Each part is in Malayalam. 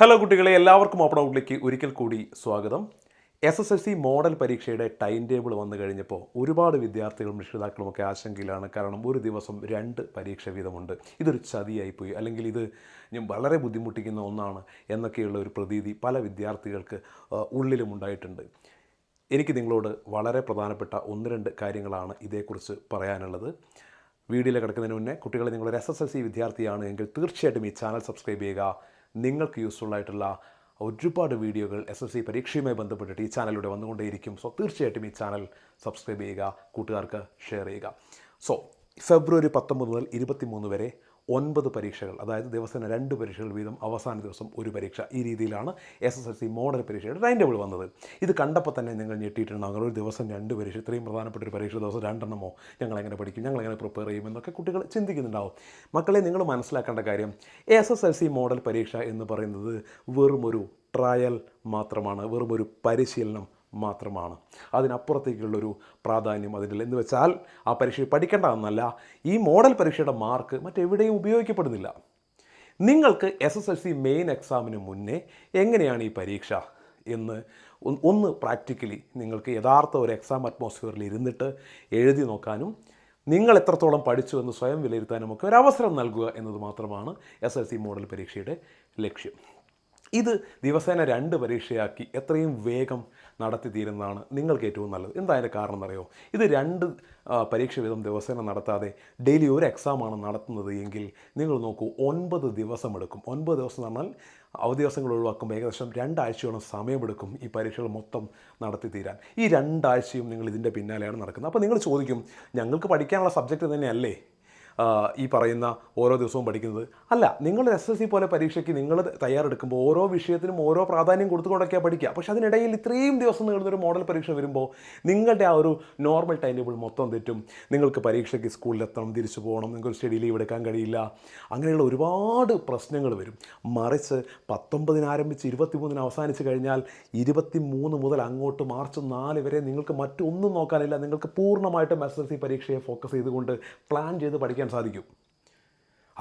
ഹലോ കുട്ടികളെ എല്ലാവർക്കും ഓപ്പൺ ഔട്ടിലേക്ക് ഒരിക്കൽ കൂടി സ്വാഗതം. S S L C model പരീക്ഷയുടെ ടൈം ടേബിൾ വന്നു കഴിഞ്ഞപ്പോൾ ഒരുപാട് വിദ്യാർത്ഥികളും രക്ഷിതാക്കളും ഒക്കെ ആശങ്കയിലാണ്. കാരണം ഒരു ദിവസം രണ്ട് പരീക്ഷ വീതമുണ്ട്. ഇതൊരു ചതിയായിപ്പോയി. അല്ലെങ്കിൽ ഇത് വളരെ ബുദ്ധിമുട്ടിക്കുന്ന ഒന്നാണ് എന്നൊക്കെയുള്ള ഒരു പ്രതീതി പല വിദ്യാർത്ഥികൾക്ക് ഉള്ളിലും ഉണ്ടായിട്ടുണ്ട്. എനിക്ക് നിങ്ങളോട് വളരെ പ്രധാനപ്പെട്ട ഒന്ന് രണ്ട് കാര്യങ്ങളാണ് ഇതേക്കുറിച്ച് പറയാനുള്ളത്. വീഡിയോയിൽ കിടക്കുന്നതിന് മുന്നേ കുട്ടികളെ നിങ്ങളൊരു എസ് എസ് എൽ സി വിദ്യാർത്ഥിയാണ് എങ്കിൽ തീർച്ചയായിട്ടും ഈ ചാനൽ സബ്സ്ക്രൈബ് ചെയ്യുക. നിങ്ങൾക്ക് യൂസ്ഫുൾ ആയിട്ടുള്ള ഒരുപാട് വീഡിയോകൾ എസ് എസ് സി പരീക്ഷയുമായി ബന്ധപ്പെട്ടിട്ട് ഈ ചാനലിലൂടെ വന്നുകൊണ്ടേയിരിക്കും. സോ തീർച്ചയായിട്ടും ഈ ചാനൽ സബ്സ്ക്രൈബ് ചെയ്യുക കൂട്ടുകാർക്ക് ഷെയർ ചെയ്യുക. സോ ഫെബ്രുവരി പത്തൊമ്പത് മുതൽ ഇരുപത്തി മൂന്ന് വരെ ഒൻപത് പരീക്ഷകൾ അതായത് ദിവസേന രണ്ട് പരീക്ഷകൾ വീതം അവസാന ദിവസം ഒരു പരീക്ഷ ഈ രീതിയിലാണ് S S L C model പരീക്ഷയുടെ ടൈം ടേബിൾ വന്നത്. ഇത് കണ്ടപ്പോൾ തന്നെ നിങ്ങൾ ഞെട്ടിയിട്ടുണ്ടാകും ഒരു ദിവസം രണ്ട് പരീക്ഷ ഇത്രയും പ്രധാനപ്പെട്ട ഒരു പരീക്ഷ ദിവസം രണ്ടെണ്ണമോ? ഞങ്ങൾ എങ്ങനെ പഠിക്കും? ഞങ്ങൾ എങ്ങനെ പ്രിപ്പയർ ചെയ്യും? എന്നൊക്കെ കുട്ടികൾ ചിന്തിക്കുന്നുണ്ടാവും. മക്കളെ നിങ്ങൾ മനസ്സിലാക്കേണ്ട കാര്യം S S L C model പരീക്ഷ എന്ന് പറയുന്നത് വെറുമൊരു ട്രയൽ മാത്രമാണ് വെറുമൊരു പരിശീലനം മാത്രമാണ്. അതിനപ്പുറത്തേക്കുള്ളൊരു പ്രാധാന്യം അതിന്റെ എന്ന് വെച്ചാൽ ആ പരീക്ഷ പഠിക്കേണ്ട എന്നല്ല ഈ മോഡൽ പരീക്ഷയുടെ മാർക്ക് മറ്റെവിടെയും ഉപയോഗിക്കപ്പെടുന്നില്ല. നിങ്ങൾക്ക് S S L C main എക്സാമിന് മുന്നേ എങ്ങനെയാണ് ഈ പരീക്ഷ എന്ന് ഒന്ന് പ്രാക്ടിക്കലി നിങ്ങൾക്ക് യഥാർത്ഥ ഒരു എക്സാം അറ്റ്മോസ്ഫിയറിൽ ഇരുന്നിട്ട് എഴുതി നോക്കാനും നിങ്ങൾ എത്രത്തോളം പഠിച്ചു എന്ന് സ്വയം വിലയിരുത്താനും ഒക്കെ ഒരു അവസരം നൽകുക എന്നത് മാത്രമാണ് എസ് എൽ സി മോഡൽ പരീക്ഷയുടെ ലക്ഷ്യം. ഇത് ദിവസേന രണ്ട് പരീക്ഷയാക്കി എത്രയും വേഗം നടത്തി തീരുന്നതാണ് നിങ്ങൾക്ക് ഏറ്റവും നല്ലത്. എന്താ അതിന്റെ കാരണം എന്നറിയോ? ഇത് രണ്ട് പരീക്ഷ വീതം ദിവസേന നടത്താതെ ഡെയിലി ഒരു എക്സാമാണ് നടത്തുന്നത് എങ്കിൽ നിങ്ങൾ നോക്കൂ ഒൻപത് ദിവസം എടുക്കും. ഒൻപത് ദിവസം എന്ന് പറഞ്ഞാൽ അവധി ദിവസങ്ങൾ ഒഴിവാക്കുമ്പോൾ ഏകദേശം രണ്ടാഴ്ചയോളം സമയമെടുക്കും ഈ പരീക്ഷകൾ മൊത്തം നടത്തി തീരാൻ ഈ രണ്ടാഴ്ചയും നിങ്ങൾ ഇതിന്റെ പിന്നാലെയാണ് നടക്കുന്നത്. അപ്പോൾ നിങ്ങൾ ചോദിക്കും ഞങ്ങൾക്ക് പഠിക്കാനുള്ള സബ്ജക്റ്റ് തന്നെയല്ലേ? ഈ പറയുന്ന ഓരോ ദിവസവും പഠിക്കുന്നത്. അല്ല നിങ്ങൾ എസ് എസ് സി പോലെ പരീക്ഷയ്ക്ക് നിങ്ങൾ തയ്യാറെടുക്കുമ്പോൾ ഓരോ വിഷയത്തിനും ഓരോ പ്രാധാന്യം കൊടുത്തുകൊണ്ടൊക്കെയാണ് പഠിക്കുക. പക്ഷേ അതിനിടയിൽ ഇത്രയും ദിവസം നീളുന്നൊരു മോഡൽ പരീക്ഷ വരുമ്പോൾ നിങ്ങളുടെ ആ ഒരു നോർമൽ ടൈം ടേബിൾ മൊത്തം തെറ്റും. നിങ്ങൾക്ക് പരീക്ഷയ്ക്ക് സ്കൂളിലെത്തണം തിരിച്ചു പോകണം നിങ്ങൾക്ക് സ്റ്റഡി ലീവ് എടുക്കാൻ കഴിയില്ല. അങ്ങനെയുള്ള ഒരുപാട് പ്രശ്നങ്ങൾ വരും. മറിച്ച് പത്തൊമ്പതിന് ആരംഭിച്ച് ഇരുപത്തിമൂന്നിന് അവസാനിച്ച് കഴിഞ്ഞാൽ ഇരുപത്തി മൂന്ന് മുതൽ അങ്ങോട്ട് മാർച്ച് നാല് വരെ നിങ്ങൾക്ക് മറ്റൊന്നും നോക്കാനില്ല. നിങ്ങൾക്ക് പൂർണമായിട്ടും എസ് എസ് സി പരീക്ഷയെ ഫോക്കസ് ചെയ്തുകൊണ്ട് പ്ലാൻ ചെയ്ത് പഠിക്കാൻ സാധിക്കും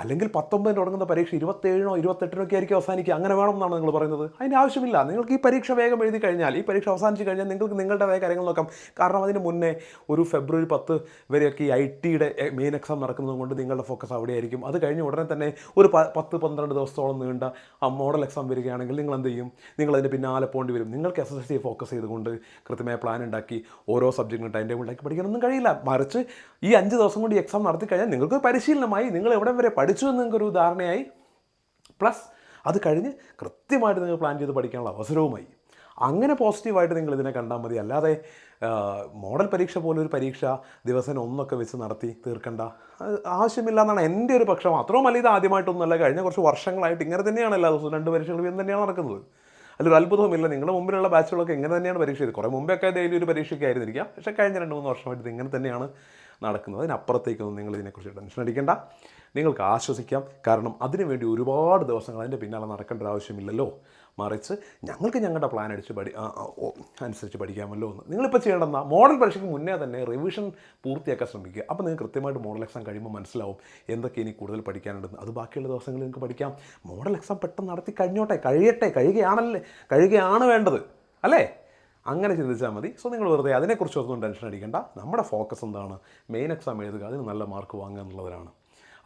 അല്ലെങ്കിൽ പത്തൊമ്പതിന് തുടങ്ങുന്ന പരീക്ഷ ഇരുപത്തേഴിനോ ഇരുപത്തെട്ടിനോ ഒക്കെ ആയിരിക്കും അവസാനിക്കുക. അങ്ങനെ വേണം എന്നാണ് നിങ്ങൾ പറയുന്നത്. അതിന്റെ ആവശ്യമില്ല. നിങ്ങൾക്ക് ഈ പരീക്ഷ വേഗം എഴുതി കഴിഞ്ഞാൽ ഈ പരീക്ഷ അവസാനിച്ച് കഴിഞ്ഞാൽ നിങ്ങൾക്ക് നിങ്ങളുടേതായ കാര്യങ്ങൾ നോക്കാം. കാരണം അതിന് മുന്നേ ഒരു ഫെബ്രുവരി പത്ത് വരെയൊക്കെ ഈ ഐ ടിയുടെ മെയിൻ എക്സാം നടക്കുന്നത് കൊണ്ട് നിങ്ങളുടെ ഫോക്കസ് അവിടെയായിരിക്കും. അത് കഴിഞ്ഞ് ഉടനെ തന്നെ ഒരു പത്ത് പന്ത്രണ്ട് ദിവസത്തോളം നീണ്ട ആ മോഡൽ എക്സാം വരികയാണെങ്കിൽ നിങ്ങൾ എന്ത് ചെയ്യും? നിങ്ങൾ അതിന്റെ പിന്നാലെ പോകേണ്ടി വരും. നിങ്ങൾക്ക് എസ് എസ് സി ഫോക്കസ് ചെയ്തുകൊണ്ട് കൃത്യമായ പ്ലാൻ ഉണ്ടാക്കി ഓരോ സബ്ജക്റ്റിനും ടൈം ടേബിൾ ഉണ്ടാക്കി പഠിക്കാനൊന്നും കഴിയില്ല. മറിച്ച് ഈ അഞ്ച് ദിവസം കൊണ്ട് ഈ എക്സാം നടത്തി കഴിഞ്ഞാൽ നിങ്ങൾക്ക് പരിശീലനമായി. നിങ്ങൾ എവിടെ വരെ പഠിച്ചു എന്ന് നിങ്ങൾക്കൊരു ധാരണയായി. പ്ലസ് അത് കഴിഞ്ഞ് കൃത്യമായിട്ട് നിങ്ങൾ പ്ലാൻ ചെയ്ത് പഠിക്കാനുള്ള അവസരവുമായി. അങ്ങനെ പോസിറ്റീവായിട്ട് നിങ്ങൾ ഇതിനെ കണ്ടാൽ മതി. അല്ലാതെ മോഡൽ പരീക്ഷ പോലെ ഒരു പരീക്ഷ ദിവസം ഒന്നൊക്കെ വെച്ച് നടത്തി തീർക്കണ്ട. ആവശ്യമില്ല എന്നാണ് എന്റെ ഒരു പക്ഷം. മാത്രവുമല്ല ഇത് ആദ്യമായിട്ടൊന്നുമല്ല. കഴിഞ്ഞ കുറച്ച് വർഷങ്ങളായിട്ട് ഇങ്ങനെ തന്നെയാണ് എല്ലാ ദിവസവും രണ്ട് പരീക്ഷകൾ ഇന്ന് തന്നെയാണ് നടക്കുന്നത്. അതിലൊരു അത്ഭുതമില്ല നിങ്ങളുടെ മുമ്പിലുള്ള ബാച്ചുകളൊക്കെ ഇങ്ങനെ തന്നെയാണ് പരീക്ഷ ചെയ്തത്. കുറേ മുമ്പൊക്കെ ഡെയിലി ഒരു പരീക്ഷയ്ക്ക് ആയിരുന്നിരിക്കാം. പക്ഷേ കഴിഞ്ഞ രണ്ട് മൂന്ന് വർഷമായിട്ട് ഇത് ഇങ്ങനെ തന്നെയാണ് നടക്കുന്നത്. അതിനപ്പുറത്തേക്കൊന്നും നിങ്ങൾ ഇതിനെക്കുറിച്ച് ടെൻഷൻ അടിക്കേണ്ട. നിങ്ങൾക്ക് ആശ്വസിക്കാം. കാരണം അതിനുവേണ്ടി ഒരുപാട് ദിവസങ്ങൾ അതിന്റെ പിന്നാലെ നടക്കേണ്ട ആവശ്യമില്ലല്ലോ. മറിച്ച് ഞങ്ങൾക്ക് ഞങ്ങളുടെ പ്ലാൻ അടിച്ച് പഠി അനുസരിച്ച് പഠിക്കാമല്ലോ എന്ന്. നിങ്ങളിപ്പോൾ ചെയ്യേണ്ടെന്ന മോഡൽ പരീക്ഷയ്ക്ക് മുന്നേ തന്നെ റിവിഷൻ പൂർത്തിയാക്കാൻ ശ്രമിക്കുക. അപ്പോൾ നിങ്ങൾക്ക് കൃത്യമായിട്ട് മോഡൽ എക്സാം കഴിയുമ്പോൾ മനസ്സിലാവും എന്തൊക്കെ ഇനി കൂടുതൽ പഠിക്കാനുണ്ടെന്ന്. അത് ബാക്കിയുള്ള ദിവസങ്ങളിൽ നിങ്ങൾക്ക് പഠിക്കാം. മോഡൽ എക്സാം പെട്ടെന്ന് നടത്തി കഴിഞ്ഞോട്ടെ കഴിയട്ടെ കഴിയുകയാണല്ലേ കഴിയുകയാണ് വേണ്ടത്. അല്ലേ? അങ്ങനെ ചിന്തിച്ചാൽ മതി. സോ നിങ്ങൾ വെറുതെ അതിനെക്കുറിച്ചൊന്നും ടെൻഷൻ അടിക്കേണ്ട. നമ്മുടെ ഫോക്കസ് എന്താണ്? മെയിൻ എക്സാം എഴുതുക. അതിന് നല്ല മാർക്ക് വാങ്ങുക എന്നുള്ളതിനാണ്.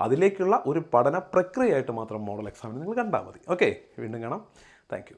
അതിലേക്കുള്ള ഒരു പഠന പ്രക്രിയയായിട്ട് മാത്രം മോഡൽ എക്സാമിന് നിങ്ങൾ കണ്ടാൽ മതി. ഓക്കെ വീണ്ടും കാണാം. Thank you